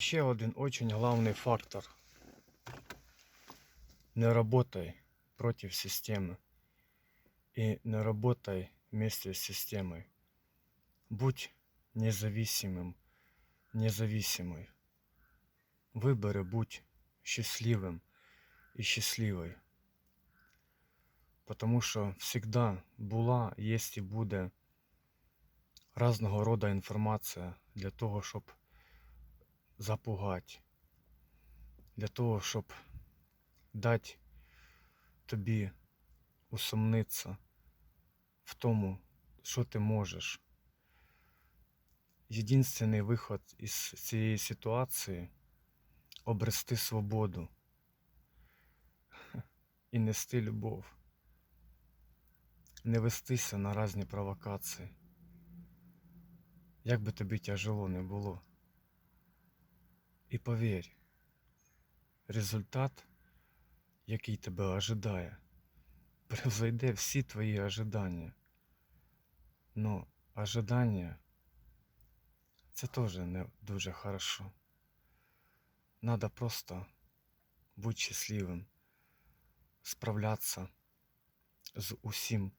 Ще один очень главный фактор. Не работай против системы. И не работай вместе с системой. Будь независимым, независимой. Выборы будь счастливым и счастливой. Потому що всегда була, є і буде разного рода інформація для того, щоб запугати, для того, щоб дати тобі усомнитися в тому, що ти можеш. Єдинственний виход із цієї ситуації обрести свободу і нести любов, не вестися на різні провокації. Як би тобі тяжело не було. І повір, результат, який тебе ожидає, превзойде всі твої ожидання. Но ожидання це теж не дуже хорошо. Надо просто бути щасливим, справлятися з усім,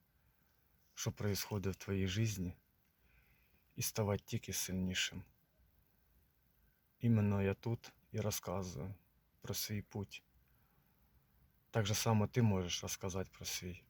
що происходит в твоїй житті, і ставати тільки сильнішим. Іменно я тут і розказую про свій путь. Так же само ти можеш розказати про свій.